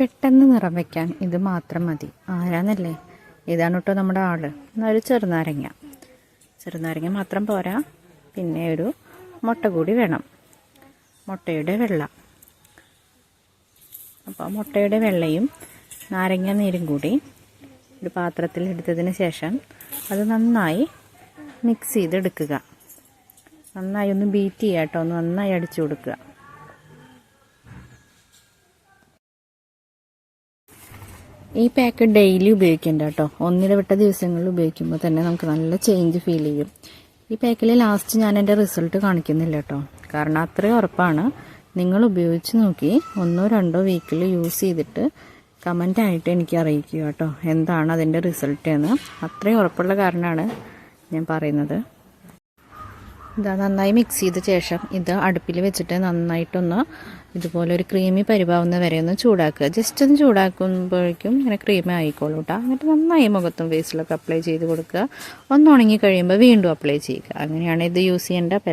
പെട്ടെന്ന് നിറം വയ്ക്കാൻ ഇത് മാത്രം മതി. ആരാന്നല്ലേ? ഇതാണ് കേട്ടോ നമ്മുടെ ആൾ. ഒരു ചെറുനാരങ്ങ. ചെറുനാരങ്ങ മാത്രം പോരാ. പിന്നെ ഒരു മുട്ട കൂടി വേണം. മുട്ടയുടെ വെള്ള. അപ്പോൾ മുട്ടയുടെ വെള്ളയും നാരങ്ങ നീരും കൂടി ഒരു പാത്രത്തിൽ എടുത്തതിന് ശേഷം അത് നന്നായി മിക്സ് ചെയ്തെടുക്കുക. നന്നായി ഒന്ന് ബീറ്റ് ചെയ്യാട്ടോ. ഒന്ന് നന്നായി അടിച്ചു കൊടുക്കുക. ഈ പാക്ക് ഡെയിലി ഉപയോഗിക്കേണ്ട കേട്ടോ. ഒന്നിടവിട്ട ദിവസങ്ങളിൽ ഉപയോഗിക്കുമ്പോൾ തന്നെ നമുക്ക് നല്ല ചേഞ്ച് ഫീൽ ചെയ്യും. ഈ പാക്കിൽ ലാസ്റ്റ് ഞാൻ എന്റെ റിസൾട്ട് കാണിക്കുന്നില്ല കേട്ടോ. കാരണം അത്രയും ഉറപ്പാണ്. നിങ്ങൾ ഉപയോഗിച്ച് നോക്കി. ഒന്നോ രണ്ടോ വീക്കിൽ യൂസ് ചെയ്തിട്ട് കമന്റ് ആയിട്ട് എനിക്ക് അറിയിക്കുക കേട്ടോ. എന്താണ് അതിന്റെ റിസൾട്ട് എന്ന്. അത്രയും ഉറപ്പുള്ള കാരണമാണ് ഞാൻ പറയുന്നത്. ഇതാ നന്നായി മിക്സ് ചെയ്ത ശേഷം ഇത് അടുപ്പിൽ വെച്ചിട്ട് നന്നായിട്ടൊന്ന് ഇതുപോലെ ഒരു ക്രീമി പരിഭാവുന്ന വരെ ഒന്ന് ചൂടാക്കുക. ജസ്റ്റ് ഒന്ന് ചൂടാക്കുമ്പോഴേക്കും ഇങ്ങനെ ക്രീമി ആയിക്കോളൂ കേട്ടോ എന്നിട്ട് നന്നായി മുഖത്തും ഫേസിലൊക്കെ അപ്ലൈ ചെയ്ത് കൊടുക്കുക. ഒന്ന് ഉണങ്ങി കഴിയുമ്പോൾ വീണ്ടും അപ്ലൈ ചെയ്യുക. അങ്ങനെയാണ് ഇത് യൂസ് ചെയ്യേണ്ട അപ്പം